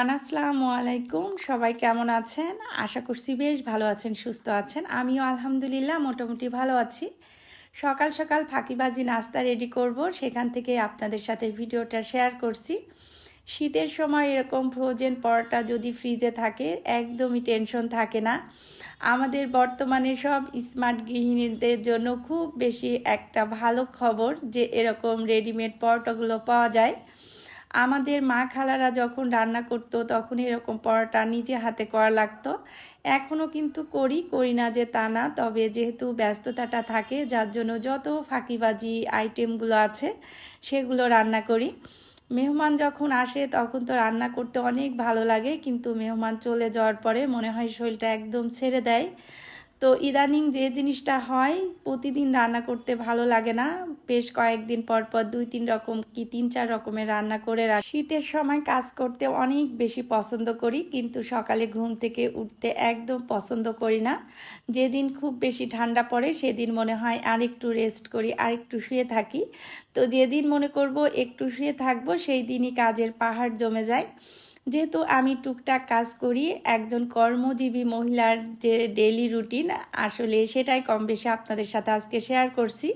Everyone আসসালামু আলাইকুম, সবাই কেমন আছেন? আশা করছি বেশ ভালো আছেন, সুস্থ আছেন। আমিও আলহামদুলিল্লাহ মোটামুটি ভালো আছি। সকাল সকাল ফাঁকিবাজি নাস্তা রেডি করব, সেখান থেকে আপনাদের সাথে ভিডিওটা শেয়ার করছি। শীতের সময় এরকম ফ্রোজেন পরোটা যদি ফ্রিজে থাকে, একদমই টেনশন থাকে না। আমাদের বর্তমানে সব স্মার্ট গৃহিণীদের জন্য খুব বেশি একটা ভালো খবর যে এরকম রেডিমেড পরোটাগুলো পাওয়া যায়। আমাদের মা খালারা যখন রান্না করতো তখন এরকম পরোটা নিজে হাতে করা লাগতো। এখনও কিন্তু করি করি না যে তা না, তবে যেহেতু ব্যস্ততাটা থাকে, যার জন্য যত ফাঁকিবাজি আইটেমগুলো আছে, সেগুলো রান্না করি। মেহমান যখন আসে, তখন তো রান্না করতে অনেক ভালো লাগে, কিন্তু মেহমান চলে যাওয়ার পরে মনে হয় শরীরটা একদম ছেড়ে দেয়। তো ইদানিং যে জিনিসটা হয়, প্রতিদিন রান্না করতে ভালো লাগে না। বেশ কয়েকদিন পর পর দুই তিন রকম কি তিন চার রকমের রান্না করে রাখি। শীতের সময় কাজ করতে অনেক বেশি পছন্দ করি, কিন্তু সকালে ঘুম থেকে উঠতে একদম পছন্দ করি না। যেদিন খুব বেশি ঠান্ডা পড়ে, সেদিন মনে হয় আর একটু রেস্ট করি আর একটু শুয়ে থাকি। তো যেদিন মনে করব একটু শুয়ে থাকব, সেই দিনই কাজের পাহাড় জমে যায়। যেহেতু আমি টুকটাক কাজ করি, একজন কর্মজীবী মহিলার যে ডেলি রুটিন আসলে সেটাই কম বেশি আপনাদের সাথে আজকে শেয়ার করছি।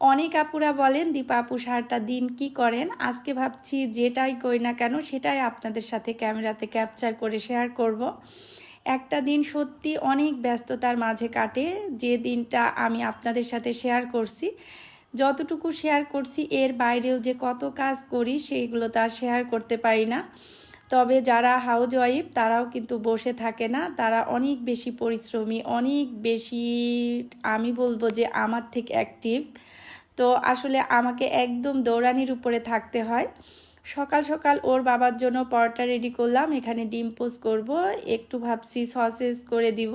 অনেক আপুরা বলেন, দীপা আপু, সারটা দিন কি করেন? আজকে ভাবছি যেটাই করি না কেন, সেটাই আপনাদের সাথে ক্যামেরাতে ক্যাপচার করে শেয়ার করব। একটা দিন সত্যি অনেক ব্যস্ততার মাঝে কাটে, যে দিনটা আমি আপনাদের সাথে শেয়ার করছি। যতটুকু শেয়ার করছি, এর বাইরেও যে কত কাজ করি, সেইগুলো তার শেয়ার করতে পারি না। তবে যারা হাউজ ওয়াইফ তারাও কিন্তু বসে থাকে না। তারা অনেক বেশি পরিশ্রমী, অনেক বেশি, আমি বলব যে আমার থেকে অ্যাক্টিভ তো আসলে আমাকে একদম দৌড়ানির উপরে থাকতে হয়। সকাল সকাল ওর বাবার জন্য পরোটা রেডি করলাম, এখানে ডিম পোস্ট করব, একটু ভাবছি সসেস করে দিব।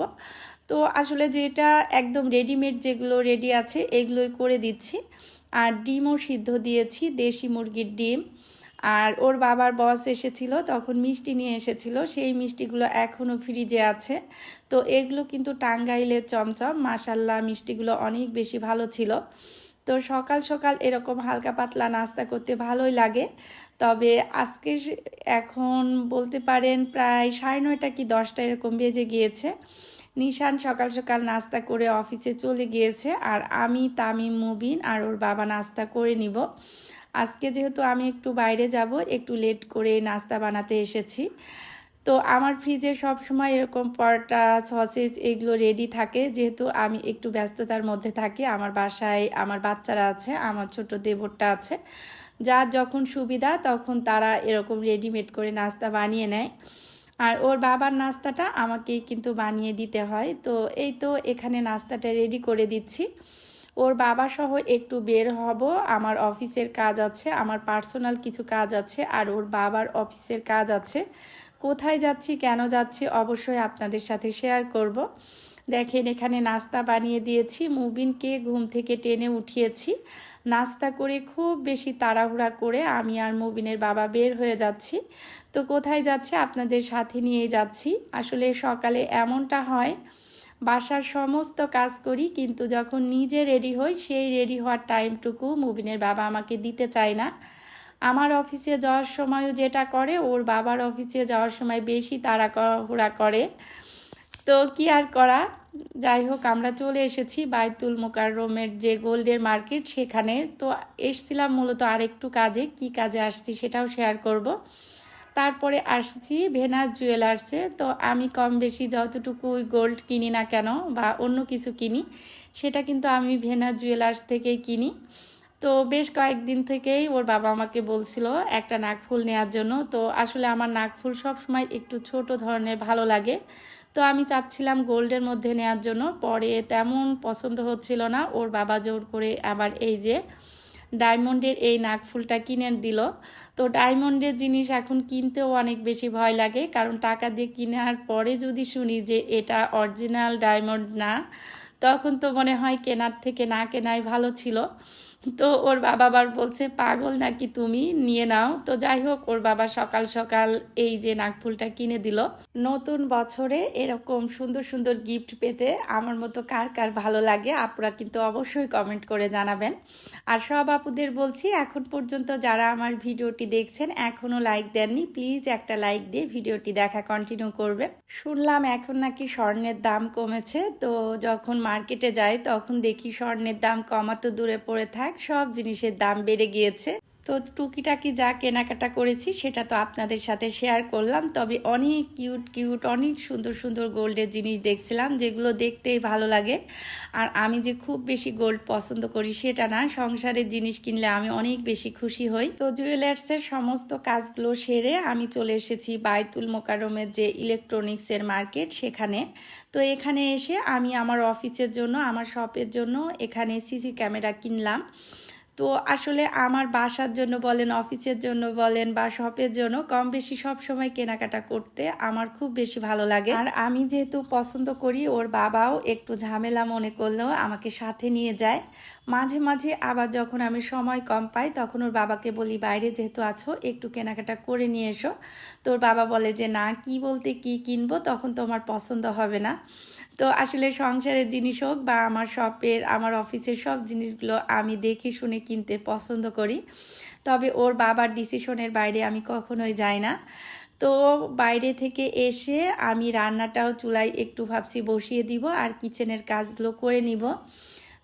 তো আসলে যেটা একদম রেডিমেড যেগুলো রেডি আছে, এগুলোই করে দিচ্ছি। আর ডিমও সিদ্ধ দিয়েছি, দেশি মুরগির ডিম। আর ওর বাবার বস এসেছিল, তখন মিষ্টি নিয়ে এসেছিল, সেই মিষ্টিগুলো এখনও ফ্রিজে আছে। তো এগুলো কিন্তু টাঙ্গাইলের চমচম মাসাল্লাহ মিষ্টিগুলো অনেক বেশি ভালো ছিল। তো সকাল সকাল এরকম হালকা পাতলা নাস্তা করতে ভালোই লাগে। তবে আজকে এখন বলতে পারেন প্রায় সাড়ে নয়টা কি দশটা এরকম বেজে গিয়েছে। নিশান সকাল সকাল নাস্তা করে অফিসে চলে গিয়েছে, আর আমি, তামিম, মুবিন আর ওর বাবা নাস্তা করে নিব। আজকে যেহেতু আমি একটু বাইরে যাব, একটু লেট করে নাস্তা বানাতে এসেছি। তো আমার ফ্রিজে সব সময় এরকম পরোটা সসেজ এগুলো রেডি থাকে। যেহেতু আমি একটু ব্যস্ততার মধ্যে থাকি, আমার বাসায় আমার বাচ্চারা আছে, আমার ছোট দেবরটা আছে। যার যখন সুবিধা, তখন তারা এরকম রেডিমেড করে নাস্তা বানিয়ে নেয়। আর ওর বাবার নাস্তাটা আমাকেই কিন্তু বানিয়ে দিতে হয়। তো এই তো এখানে নাস্তাটা রেডি করে দিচ্ছি। ওর বাবা সহ একটু বের হব। আমার অফিসের কাজ আছে, আমার পার্সোনাল কিছু কাজ আছে আর ওর বাবার অফিসের কাজ আছে। কোথায় যাচ্ছি, কেন যাচ্ছি অবশ্যই আপনাদের সাথে শেয়ার করব। দেখেন, এখানে নাস্তা বানিয়ে দিয়েছি। মুবিনকে ঘুম থেকে টেনে উঠিয়েছি। নাস্তা করে খুব বেশি তাড়াহুড়া করে আমি আর মুবিনের বাবা বের হয়ে যাচ্ছি। তো কোথায় যাচ্ছে? আপনাদের সাথে নিয়ে যাচ্ছি। আসলে সকালে এমনটা হয় বাসার সমস্ত কাজ করি, কিন্তু যখন নিজে রেডি হই, সেই রেডি হওয়ার টাইমটুকু মুবিনের বাবা আমাকে দিতে চায় না। আমার অফিসে যাওয়ার সময়ও যেটা করে, ওর বাবার অফিসে যাওয়ার সময় বেশি তাড়াহুড়া করে। তো কি আর করা? যাই হোক, আমরা চলে এসেছি বাইতুল মোকাররমের যে গোল্ডের মার্কেট সেখানে। তো এসছিলাম মূলত আরেকটু কাজে, কি কাজে আসছি সেটাও শেয়ার করব। তারপরে আসছি ভেনাস জুয়েলার্সে। তো আমি কম বেশি যতটুকু গোল্ড কিনি না কেন বা অন্য কিছু কিনি, সেটা কিন্তু আমি ভেনাস জুয়েলার্স থেকেই কিনি। তো বেশ কয়েকদিন থেকেই ওর বাবা আমাকে বলছিল একটা নাকফুল নেওয়ার জন্য। তো আসলে আমার নাকফুল সব সময় একটু ছোট ধরনের ভালো লাগে। তো আমি চাচ্ছিলাম গোল্ডের মধ্যে নেওয়ার জন্য। পরে তেমন পছন্দ হচ্ছিল না। ওর বাবা জোর করে আবার এই যে ডায়মন্ডের এই নাকফুলটা কিনে দিল। তো ডায়মন্ডের জিনিস এখন কিনতেও অনেক বেশি ভয় লাগে, কারণ টাকা দিয়ে কেনার পরে যদি শুনি যে এটা অরিজিনাল ডায়মন্ড না, তখন তো মনে হয় কেনার থেকে না কেনাই ভালো ছিল। তো ওর বাবা আবার বলছে, পাগল নাকি তুমি? নিয়ে নাও। তো যাই হোক, ওর বাবা সকাল সকাল এই যে নাকফুলটা কিনে দিল। নতুন বছরে এরকম সুন্দর সুন্দর গিফট পেতে আমার মতো কার কার ভালো লাগে, আপুরা কিন্তু অবশ্যই কমেন্ট করে জানাবেন। আর সব আপুদের বলছি, এখন পর্যন্ত যারা আমার ভিডিওটি দেখছেন এখনও লাইক দেননি প্লিজ একটা লাইক দিয়ে ভিডিওটি দেখা কন্টিনিউ করবেন। শুনলাম এখন নাকি স্বর্ণের দাম কমেছে, তো যখন মার্কেটে যাই, তখন দেখি স্বর্ণের দাম কমাতো দূরে পড়ে থাক। সব জিনিসের দাম বেড়ে গিয়েছে। তো টুকিটাকি যা কেনাকাটা করেছি, সেটা তো আপনাদের সাথে শেয়ার করলাম। তবে অনেক কিউট কিউট অনেক সুন্দর সুন্দর গোল্ডের জিনিস দেখছিলাম, যেগুলো দেখতেই ভালো লাগে। আর আমি যে খুব বেশি গোল্ড পছন্দ করি, সেটা না, সংসারের জিনিস কিনলে আমি অনেক বেশি খুশি হই। তো জুয়েলার্সের সমস্ত কাজগুলো সেরে আমি চলে এসেছি বাইতুল মোকারমের যে ইলেকট্রনিক্সের মার্কেট সেখানে। তো এখানে এসে আমি আমার অফিসের জন্য, আমার শপের জন্য এখানে সিসি ক্যামেরা কিনলাম। তো আসলে আমার বাসার জন্য বলেন, অফিসের জন্য বলেন বা শপের জন্য কম বেশি সব সময় কেনাকাটা করতে আমার খুব বেশি ভালো লাগে। আর আমি যেহেতু পছন্দ করি, ওর বাবাও একটু ঝামেলা মনে করলেও আমাকে সাথে নিয়ে যায়। মাঝে মাঝে আবার যখন আমি সময় কম পাই, তখন ওর বাবাকে বলি, বাইরে যেহেতু আছো, একটু কেনাকাটা করে নিয়ে এসো। তোর বাবা বলে যে, না, কি বলতে কি কিনবো, তখন তোমার পছন্দ হবে না। তো আসলে সংসারের জিনিস হোক বা আমার শপের, আমার অফিসের সব জিনিসগুলো আমি দেখে শুনে কিনতে পছন্দ করি। তবে ওর বাবার ডিসিশনের বাইরে আমি কখনোই যাই না। তো বাইরে থেকে এসে আমি রান্নাটাও চুলায় একটু ভাবছি বসিয়ে দিব আর কিচেনের কাজগুলো করে নিব।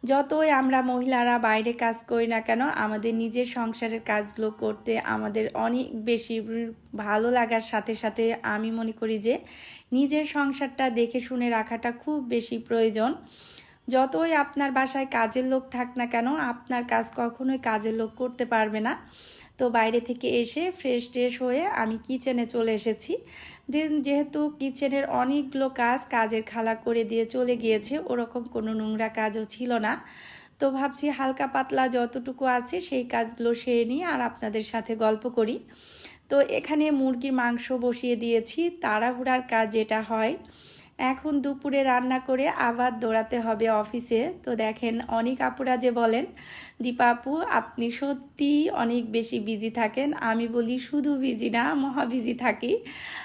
যতই আমরা মহিলারা বাইরে কাজ করি না কেন, আমাদের নিজের সংসারের কাজগুলো করতে আমাদের অনেক বেশি ভালো লাগার সাথে সাথে আমি মনে করি যে নিজের সংসারটা দেখে শুনে রাখাটা খুব বেশি প্রয়োজন। যতই আপনার বাসায় কাজের লোক থাক না কেন, আপনার কাজ কখনোই কাজের লোক করতে পারবে না। তো বাইরে থেকে এসে ফ্রেশ ট্রেশ হয়ে আমি কিচেনে চলে এসেছি। দেন যেহেতু কিচেনের অনেকগুলো কাজ, কাজের খালা করে দিয়ে চলে গিয়েছে, ওরকম কোনো নোংরা কাজও ছিল না। তো ভাবছি হালকা পাতলা যতটুকু আছে সেই কাজগুলো সেরে নিয়ে আর আপনাদের সাথে গল্প করি। তো এখানে মুরগির মাংস বসিয়ে দিয়েছি, তাড়াহুড়ার কাজ যেটা হয় এখন দুপুরে রান্না করে আবার দৌড়াতে হবে অফিসে। তো দেখেন, অনেক আপুরা যে বলেন, দীপা আপু, আপনি সত্যি অনেক বেশি বিজি থাকেন। আমি বলি, শুধু বিজি না, মহা বিজি থাকি।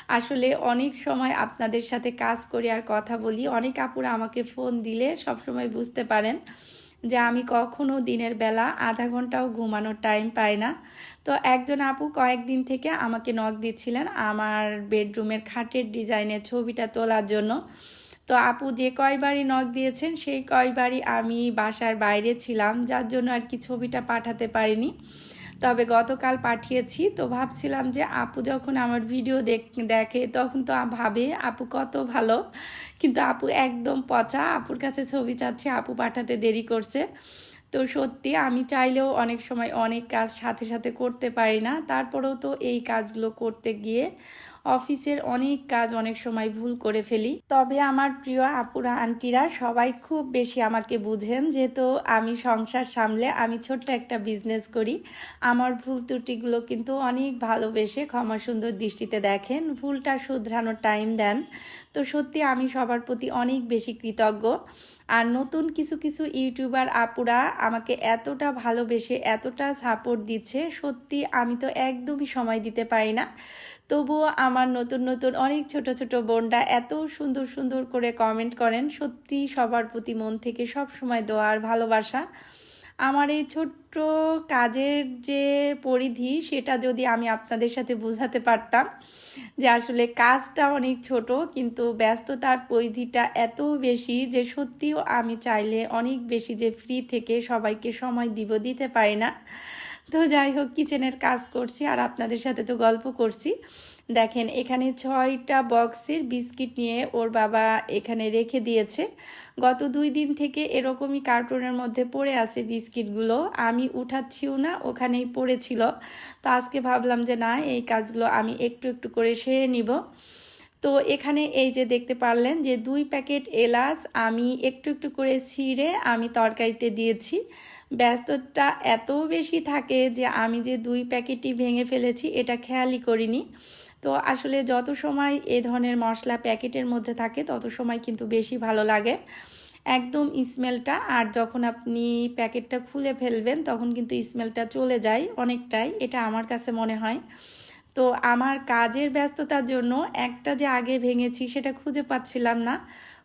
আসলে অনেক সময় আপনাদের সাথে কাজ করি আর কথা বলি। অনেক আপুরা আমাকে ফোন দিলে সবসময় বুঝতে পারেন যে আমি কখনো দিনের বেলা আধা ঘন্টাও ঘুমানোর টাইম পাই না। তো একজন আপু কয়েকদিন থেকে আমাকে নখ দিচ্ছিলেন আমার বেডরুমের খাটের ডিজাইনের ছবিটা তোলার জন্য। তো আপু যে কয়বারই নখ দিয়েছেন, সেই কয়বারই আমি বাসার বাইরে ছিলাম, যার জন্য আর কি ছবিটা পাঠাতে পারিনি। তবে গতকাল পাঠিয়েছি। তো ভাবছিলাম যে আপু যখন আমার ভিডিও দেখে তখন তো ভাবে আপু কত ভালো। কিন্তু আপু একদম পচা। আপুর কাছে ছবি চাচ্ছে, আপু পাঠাতে দেরি করছে। তো সত্যি আমি চাইলেও অনেক সময় অনেক কাজ সাথে সাথে করতে পারি না। তারপরেও তো এই কাজগুলো করতে গিয়ে অফিসের অনেক কাজ অনেক সময় ভুল করে ফেলি। তবে আমার প্রিয় আপুরা, আন্টিরা সবাই খুব বেশি আমাকে বুঝেন, যেহেতু আমি সংসার সামলে আমি ছোট্ট একটা বিজনেস করি। আমার ভুল ত্রুটিগুলো কিন্তু অনেক ভালোবেসে ক্ষমা সুন্দর দৃষ্টিতে দেখেন, ভুলটা শুধরানোর টাইম দেন। তো সত্যি আমি সবার প্রতি অনেক বেশি কৃতজ্ঞ। আর নতুন কিছু কিছু ইউটিউবার আপুরা আমাকে এতটা ভালোবেসে, এতটা সাপোর্ট দিচ্ছে, সত্যি আমি তো একদমই সময় দিতে পারি না। তবুও আমার নতুন নতুন অনেক ছোট ছোট বোনরা এত সুন্দর সুন্দর করে কমেন্ট করেন। সত্যি সবার প্রতি মন থেকে সব সময় দোয়ার ভালোবাসা। আমার এই ছোট্ট কাজের যে পরিধি, সেটা যদি আমি আপনাদের সাথে বোঝাতে পারতাম যে আসলে কাজটা অনেক ছোট, কিন্তু ব্যস্ততার পরিধিটা এত বেশি যে সত্যিও আমি চাইলে অনেক বেশি যে ফ্রি থেকে সবাইকে সময় দিব, দিতে পারি না। তো যাই হোক কিচেনের কাজ করছি আর আপনাদের সাথে তো গল্প করছি। দেখেন, এখানে ছয়টা বক্সের বিস্কিট নিয়ে ওর বাবা এখানে রেখে দিয়েছে। গত দুই দিন থেকে এরকমই কার্টুনের মধ্যে পড়ে আছে বিস্কিটগুলো। আমি উঠাচ্ছিও না, ওখানেই পড়েছিল। তো আজকে ভাবলাম যে, না, এই কাজগুলো আমি একটু একটু করে সেরে নিব। তো এখানে এই যে দেখতে পারলেন যে, দুই প্যাকেট এলাচ আমি একটু একটু করে ছিঁড়ে আমি তরকারিতে দিয়েছি। ব্যস্ততা এত বেশি থাকে যে, আমি যে দুই প্যাকেটই ভেঙে ফেলেছি, এটা খেয়ালই করিনি। তো আসলে যত সময় এ ধরনের মশলা প্যাকেটের মধ্যে থাকে, তত সময় কিন্তু বেশি ভালো লাগে। একদম স্মেলটা, আর যখন আপনি প্যাকেটটা খুলে ফেলবেন, তখন কিন্তু স্মেলটা চলে যায় অনেকটাই, এটা আমার কাছে মনে হয়। তো আমার কাজের ব্যস্ততার জন্য একটা যে আগে ভেঙেছি, সেটা খুঁজে পাচ্ছিলাম না।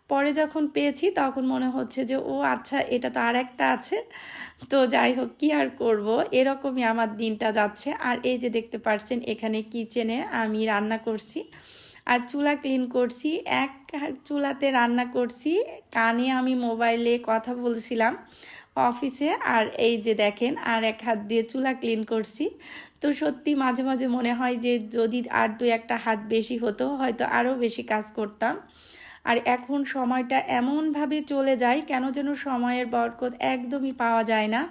পরে যখন পেয়েছি তখন মনে হচ্ছে যে, ও আচ্ছা এটা তো আর একটা আছে। তো যাই হোক, কী আর করব? এরকমই আমার দিনটা যাচ্ছে। আর এই যে দেখতে পাচ্ছেন এখানে কিচেনে আমি রান্না করছি। আর চুলা ক্লিন করছি। এক চুলাতে রান্না করছি। কানে আমি মোবাইলে কথা বলছিলাম অফিসে। আর এই যে দেখেন, আর এক হাত দিয়ে চুলা ক্লিন করছি। তো সত্যি মাঝে মাঝে মনে হয় যে, যদি আর দু একটা হাত বেশি হতো, হয়তো আরও বেশি কাজ করতাম। আর এখন সময়টা এমনভাবে চলে যায় কেন যেন সময়ের বরকত একদমই পাওয়া যায় না।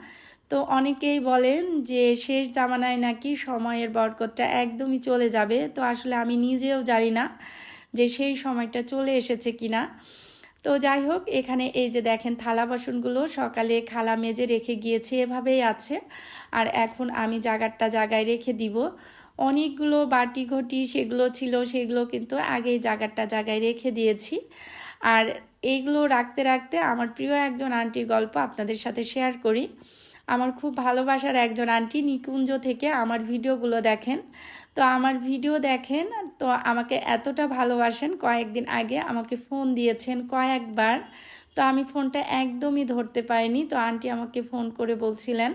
তো অনেকেই বলেন যে শেষ জামানায় নাকি সময়ের বরকতটা একদমই চলে যাবে। তো আসলে আমি নিজেও জানি না যে সেই সময়টা চলে এসেছে কি না তো যাই হোক, এখানে এই যে দেখেন থালা বাসনগুলো সকালে খালা মেজে রেখে গিয়েছে, এভাবেই আছে। আর এখন আমি জায়গাটা জায়গায় রেখে দিব। অনেকগুলো বাটি ঘটি সেগুলো ছিল, সেগুলো কিন্তু আগেই জায়গাটা জায়গায় রেখে দিয়েছি। আর এইগুলো রাখতে রাখতে আমার প্রিয় একজন আন্টির গল্প আপনাদের সাথে শেয়ার করি। আমার খুব ভালোবাসার একজন আন্টি নিকুঞ্জ থেকে আমার ভিডিওগুলো দেখেন। তো আমার ভিডিও দেখেন, তো আমাকে এতটা ভালোবাসেন, কয়েকদিন আগে আমাকে ফোন দিয়েছেন কয়েকবার। তো আমি ফোনটা একদমই ধরতে পারিনি, তো আন্টি আমাকে ফোন করে বলছিলেন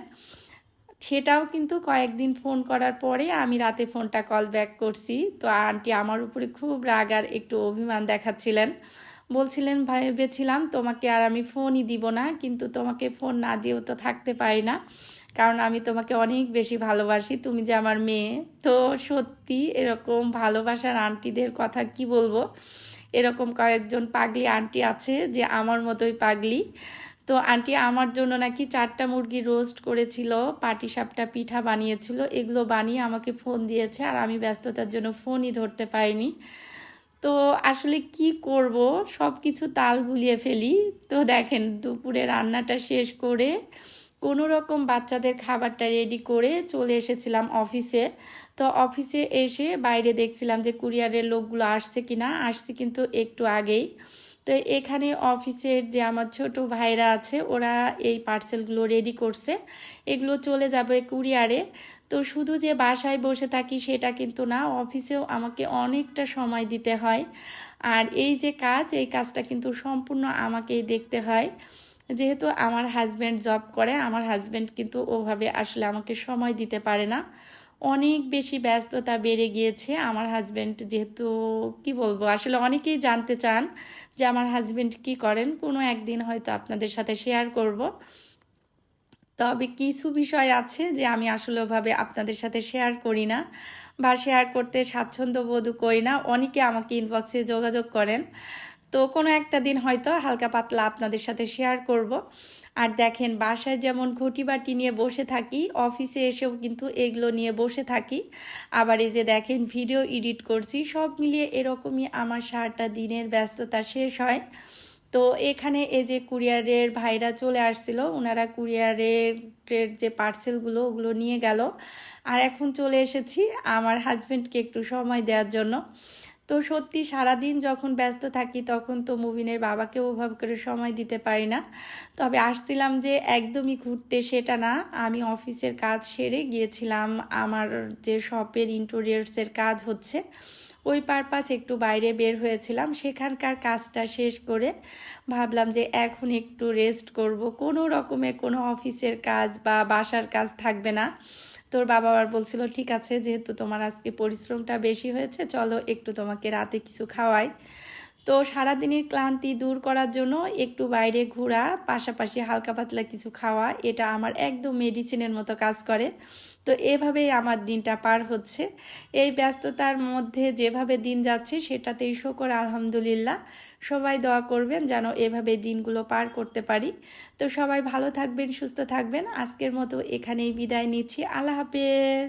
সেটাও কিন্তু কয়েকদিন ফোন করার পরে আমি রাতে ফোনটা কল ব্যাক করছি। তো আন্টি আমার উপরে খুব রাগ আর একটু অভিমান দেখাচ্ছিলেন। বলছিলেন ভেবেছিলাম তোমাকে আর আমি ফোনই দিব না, কিন্তু তোমাকে ফোন না দিয়েও তো থাকতে পারি না। কারণ আমি তোমাকে অনেক বেশি ভালোবাসি, তুমি যে আমার মেয়ে। তো সত্যি এরকম ভালোবাসার আন্টিদের কথা কি বলব? এরকম কয়েকজন পাগলি আন্টি আছে যে আমার মতোই পাগলি। তো আন্টি আমার জন্য নাকি চারটা মুরগি রোস্ট করেছিল, পাটি সাপটা পিঠা বানিয়েছিল, এগুলো বানিয়ে আমাকে ফোন দিয়েছে আর আমি ব্যস্ততার জন্য ফোনই ধরতে পারিনি। তো আসলে কি করব? সব কিছু তাল গুলিয়ে ফেলি। তো দেখেন, দুপুরে রান্নাটা শেষ করে কোনো রকম বাচ্চাদের খাবারটা রেডি করে চলে এসেছিলাম অফিসে তো অফিসে এসে বাইরে দেখছিলাম যে কুরিয়ারের লোকগুলো আসছে কি না আসছে কিন্তু একটু আগেই। তো এখানে অফিসের যে আমার ছোট ভাইরা আছে, ওরা এই পার্সেলগুলো রেডি করছে। এগুলো চলে যাবে কুরিয়ারে তো শুধু যে বাসায় বসে থাকি সেটা কিন্তু না, অফিসেও আমাকে অনেকটা সময় দিতে হয়। আর এই যে কাজ, এই কাজটা কিন্তু সম্পূর্ণ আমাকেই দেখতে হয়। যেহেতু আমার হাজব্যান্ড জব করে, আমার হাজব্যান্ড কিন্তু ওভাবে আসলে আমাকে সময় দিতে পারে না। অনেক বেশি ব্যস্ততা বেড়ে গিয়েছে আমার হাজব্যান্ড যেহেতু, কি বলব, আসলে অনেকেই জানতে চান যে আমার হাজব্যান্ড কি করেন। কোনো একদিন হয়তো আপনাদের সাথে শেয়ার করব। তবে কিছু বিষয় আছে যে আমি আসলে ওভাবে আপনাদের সাথে শেয়ার করি না বা শেয়ার করতে স্বাচ্ছন্দ্য বোধ করি না। অনেকে আমাকে ইনবক্সে যোগাযোগ করেন। তো কোনো একটা দিন হয়তো হালকা পাতলা আপনাদের সাথে শেয়ার করব। আর দেখেন, বাসায় যেমন ঘটি বাটি নিয়ে বসে থাকি অফিসে এসেও কিন্তু এগুলো নিয়ে বসে থাকি। আবার এই যে দেখেন ভিডিও এডিট করছি, সব মিলিয়ে এরকমই আমার সারাটা দিনের ব্যস্ততা শেষ হয়। তো এখানে এই যে কুরিয়ারের ভাইরা চলে আসছিল ওনারা কুরিয়ারের যে পার্সেলগুলো ওগুলো নিয়ে গেল। আর এখন চলে এসেছি আমার হাজব্যান্ডকে একটু সময় দেওয়ার জন্য। তো সত্যি সারাদিন যখন ব্যস্ত থাকি তখন তো মুবিনের বাবাকে ওভাবে করে সময় দিতে পারি না। তবে আসছিলাম যে একদমই ঘুরতে সেটা না। আমি অফিসের কাজ সেরে গিয়েছিলাম। আমার যে শপের ইন্টোরিয়ার্সের কাজ হচ্ছে, ওই পারপাস একটু বাইরে বের হয়েছিলাম। সেখানকার কাজটা শেষ করে ভাবলাম যে এখন একটু রেস্ট করব। কোনো রকমের কোনো অফিসের কাজ বা বাসার কাজ থাকবে না। তোর বাবা আবার বলছিল, ঠিক আছে, যেহেতু তোমার আজকে পরিশ্রমটা বেশি হয়েছে, চলো একটু তোমাকে রাতে কিছু খাওয়াই। তো সারাদিনের ক্লান্তি দূর করার জন্য একটু বাইরে ঘোরা, পাশাপাশি হালকা পাতলা কিছু খাওয়া, এটা আমার একদম মেডিসিনের মতো কাজ করে। তো এভাবেই আমার দিনটা পার হচ্ছে। এই ব্যস্ততার মধ্যে যেভাবে দিন যাচ্ছে সেটাতেই শকর, আলহামদুলিল্লাহ। সবাই দোয়া করবেন যেন এভাবে দিনগুলো পার করতে পারি। তো সবাই ভালো থাকবেন, সুস্থ থাকবেন। আজকের মতো এখানেই বিদায় নিচ্ছি। আল্লাহ হাফেজ।